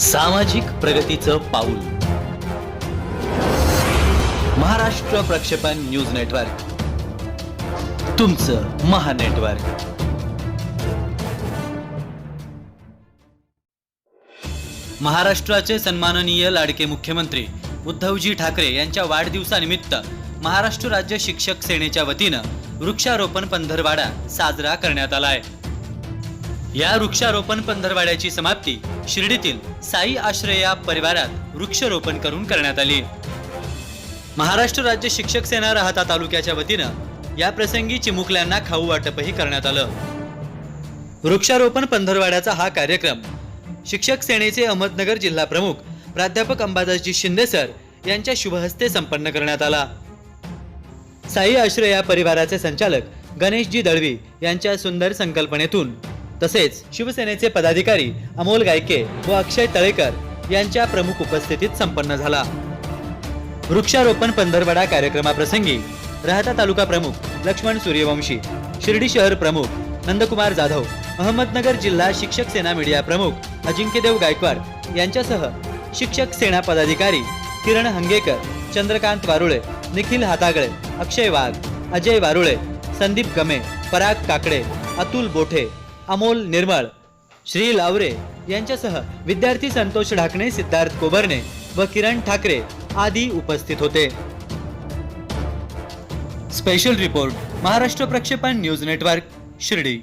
सामाजिक प्रगतीचं पाऊल. महाराष्ट्र प्रक्षेपण न्यूज नेटवर्क. तुमचं महानेटवर्क महाराष्ट्राचे सन्माननीय लाडके मुख्यमंत्री उद्धवजी ठाकरे यांच्या वाढदिवसानिमित्त महाराष्ट्र राज्य शिक्षक सेनेच्या वतीनं वृक्षारोपण पंधरवाडा साजरा करण्यात आला आहे. या वृक्षारोपण पंधरवाड्याची समाप्ती. शिर्डीतील साई आश्रया परिवारात वृक्षारोपण करून करण्यात आली. महाराष्ट्र राज्य शिक्षक सेना राहता तालुक्याच्या वतीनं या प्रसंगी चिमुकल्यांना खाऊ वाटपही करण्यात आलं. वृक्षारोपण पंधरवाड्याचा हा कार्यक्रम शिक्षक सेनेचे अहमदनगर जिल्हा प्रमुख प्राध्यापक अंबादासजी शिंदे सर यांच्या शुभहस्ते संपन्न करण्यात आला. साई आश्रय या परिवाराचे संचालक गणेशजी दळवी यांच्या सुंदर संकल्पनेतून तसेच शिवसेनेचे पदाधिकारी अमोल गायके व अक्षय तळेकर यांच्या प्रमुख उपस्थितीत संपन्न झाला. वृक्षारोपण पंधरवडा कार्यक्रमाप्रसंगी राहता तालुका प्रमुख लक्ष्मण सूर्यवंशी शिर्डी शहर प्रमुख नंदकुमार जाधव अहमदनगर जिल्हा शिक्षक सेना मीडिया प्रमुख अजिंक्यदेव गायकवाड यांच्यासह शिक्षक सेना पदाधिकारी किरण हंगेकर चंद्रकांत वारुळे निखिल हातागळे अक्षय वाघ अजय वारुळे संदीप गमे पराग काकडे अतुल बोठे अमोल निर्मळ श्री लावरे यांच्यासह विद्यार्थी संतोष ढाकणे सिद्धार्थ कोबरणे व किरण ठाकरे आदी उपस्थित होते. स्पेशल रिपोर्ट महाराष्ट्र प्रक्षेपण न्यूज नेटवर्क शिर्डी.